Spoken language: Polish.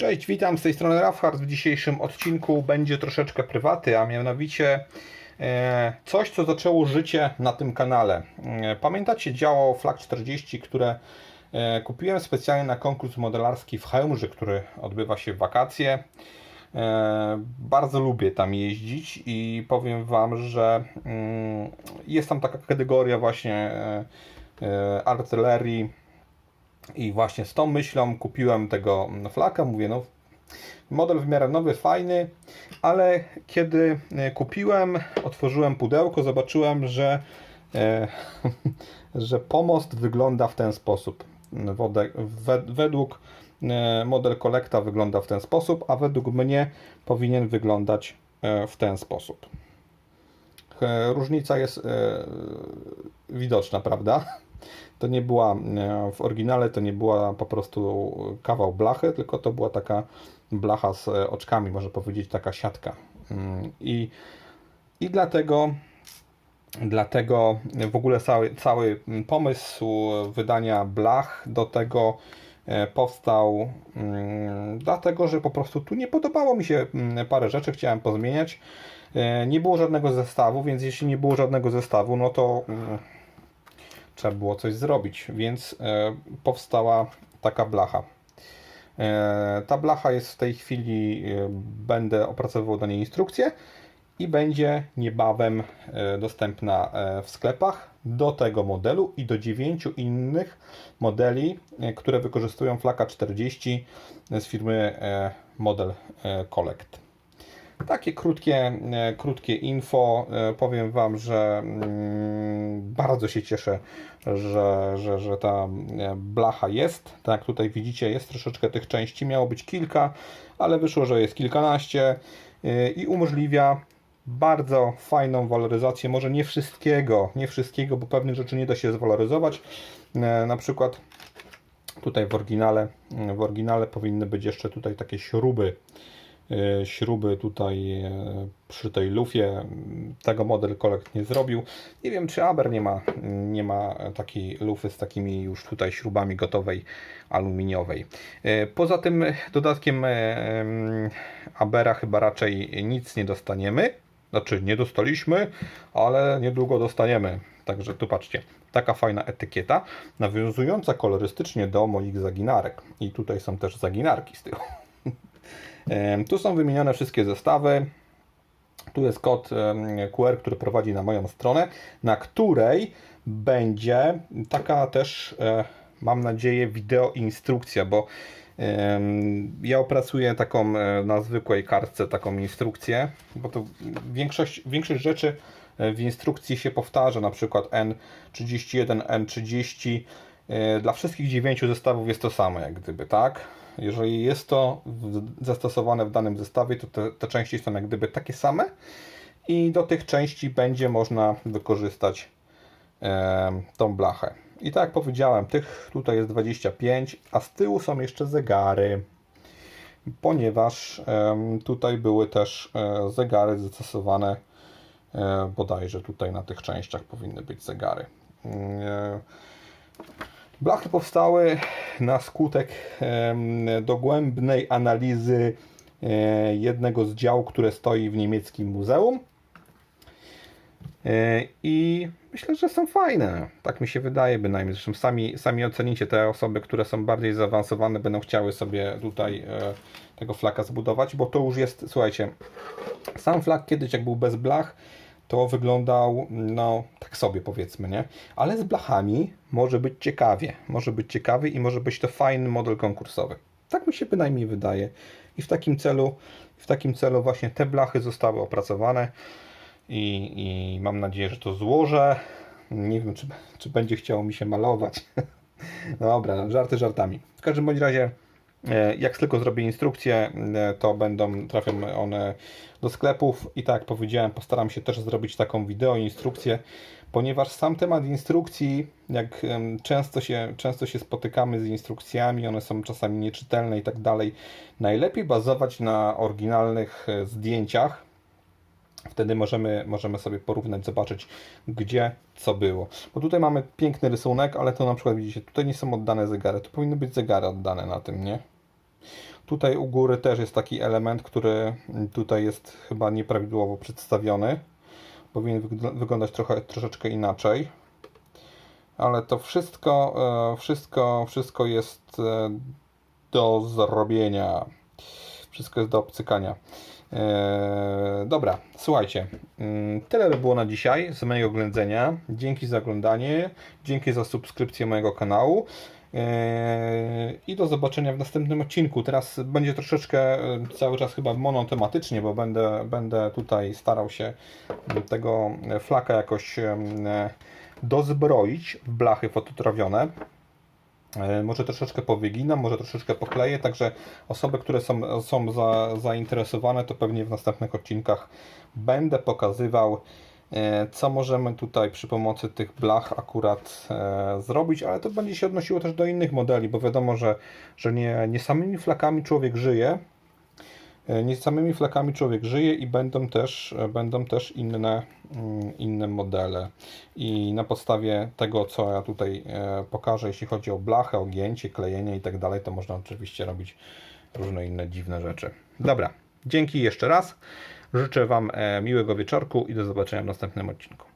Cześć, witam z tej strony Rafhard. W dzisiejszym odcinku będzie troszeczkę prywaty, a mianowicie e, coś, co zaczęło życie na tym kanale. E, Pamiętacie działo Flag 40, które e, kupiłem specjalnie na konkurs modelarski w Chełmży, który odbywa się w wakacje. Bardzo lubię tam jeździć i powiem Wam, że mm, jest tam taka kategoria właśnie artylerii i właśnie z tą myślą kupiłem tego flaka. Mówię, no model w miarę nowy, fajny, ale kiedy e, kupiłem, otworzyłem pudełko, zobaczyłem, że, e, że pomost wygląda w ten sposób. Wode, we, według e, model kolekta wygląda w ten sposób, a według mnie powinien wyglądać e, w ten sposób. Różnica jest widoczna, prawda? To nie była e, w oryginale, to nie była po prostu kawał blachy, tylko to była taka blacha z e, oczkami, można powiedzieć, taka siatka. Mm, I, i dlatego, dlatego w ogóle cały, cały pomysł wydania blach do tego e, powstał mm, dlatego, że po prostu tu nie podobało mi się mm, parę rzeczy, chciałem pozmieniać. Nie było żadnego zestawu, więc jeśli nie było żadnego zestawu, no to trzeba było coś zrobić, więc e, powstała taka blacha. E, ta blacha jest w tej chwili, e, będę opracowywał do niej instrukcję i będzie niebawem dostępna w sklepach do tego modelu i do dziewięciu innych modeli, które wykorzystują flaka 40 z firmy Model Collect. Takie krótkie, e, krótkie info. E, Powiem Wam, że mm, bardzo się cieszę, że, że, że ta e, blacha jest. Tak jak tutaj widzicie, jest troszeczkę tych części. Miało być kilka, ale wyszło, że jest kilkanaście i umożliwia bardzo fajną waloryzację. Może nie wszystkiego, nie wszystkiego, bo pewnych rzeczy nie da się zwaloryzować. Na przykład tutaj w oryginale, w oryginale powinny być jeszcze tutaj takie śruby śruby tutaj e, przy tej lufie. Tego model Collect nie zrobił. Nie wiem, czy Aber nie ma, nie ma takiej lufy z takimi już tutaj śrubami gotowej aluminiowej. E, Poza tym dodatkiem e, em, Abera chyba raczej nic nie dostaniemy. Znaczy, nie dostaliśmy, ale niedługo dostaniemy. Także tu patrzcie, taka fajna etykieta, nawiązująca kolorystycznie do moich zaginarek. I tutaj są też zaginarki z tyłu. Tu są wymienione wszystkie zestawy. Tu jest kod QR, który prowadzi na moją stronę, na której będzie taka też, e, mam nadzieję, wideo instrukcja, bo ja opracuję taką e, na zwykłej kartce taką instrukcję, bo to większość, większość rzeczy e, w instrukcji się powtarza, na przykład N31, N30. E, Dla wszystkich dziewięciu zestawów jest to samo, jak gdyby, tak? Jeżeli jest to zastosowane w danym zestawie, to te, te części są jak gdyby takie same i do tych części będzie można wykorzystać em, tą blachę. I tak jak powiedziałem, tych tutaj jest 25, a z tyłu są jeszcze zegary, ponieważ em, tutaj były też e, zegary zastosowane e, bodajże tutaj na tych częściach powinny być zegary. Mm, e, Blachy powstały na skutek dogłębnej analizy e, jednego z dział, które stoi w niemieckim muzeum. E, I myślę, że są fajne. Tak mi się wydaje bynajmniej. Zresztą sami, sami ocenicie te osoby, które są bardziej zaawansowane, będą chciały sobie tutaj e, tego flaka zbudować, bo to już jest, słuchajcie, sam flak kiedyś jak był bez blach, to wyglądał, no, tak sobie powiedzmy, nie? Ale z blachami może być ciekawie. Może być ciekawy i może być to fajny model konkursowy. Tak mi się bynajmniej wydaje. I w takim celu, w takim celu właśnie te blachy zostały opracowane i, i mam nadzieję, że to złożę. Nie wiem, czy, czy będzie chciało mi się malować. Dobra, żarty żartami. W każdym bądź razie, jak tylko zrobię instrukcję, e, to będą, trafią one do sklepów. I tak jak powiedziałem, postaram się też zrobić taką wideo instrukcję, ponieważ sam temat instrukcji, jak często się, często się spotykamy z instrukcjami, one są czasami nieczytelne i tak dalej, najlepiej bazować na oryginalnych e, zdjęciach, Wtedy możemy, możemy sobie porównać, zobaczyć, gdzie co było. Bo tutaj mamy piękny rysunek, ale to na przykład widzicie, tutaj nie są oddane zegary. Tu powinny być zegary oddane na tym, nie? Tutaj u góry też jest taki element, który tutaj jest chyba nieprawidłowo przedstawiony. Powinien wygl- wyglądać trochę, troszeczkę inaczej. Ale to wszystko, e, wszystko, wszystko jest e, do zrobienia. Wszystko jest do obcykania. Eee, dobra, słuchajcie. mm, Tyle by było na dzisiaj z mojego oględzenia. Dzięki za oglądanie, dzięki za subskrypcję mojego kanału. Eee, I do zobaczenia w następnym odcinku. Teraz będzie troszeczkę e, cały czas chyba monotematycznie, bo będę, będę tutaj starał się m, tego flaka jakoś e, dozbroić w blachy fototrawione. E, Może troszeczkę powyginam, może troszeczkę pokleję, także osoby, które są, są za, zainteresowane, to pewnie w następnych odcinkach będę pokazywał, e, co możemy tutaj przy pomocy tych blach akurat e, zrobić, ale to będzie się odnosiło też do innych modeli, bo wiadomo, że, że nie, nie samymi flakami człowiek żyje, E, Nie samymi flakami człowiek żyje i będą też, e, będą też inne, mm, inne modele. I na podstawie tego, co ja tutaj e, pokażę, jeśli chodzi o blachę, ogięcie, klejenie i tak dalej, to można oczywiście robić różne inne dziwne rzeczy. Dobra, dzięki jeszcze raz. Życzę Wam miłego wieczorku i do zobaczenia w następnym odcinku.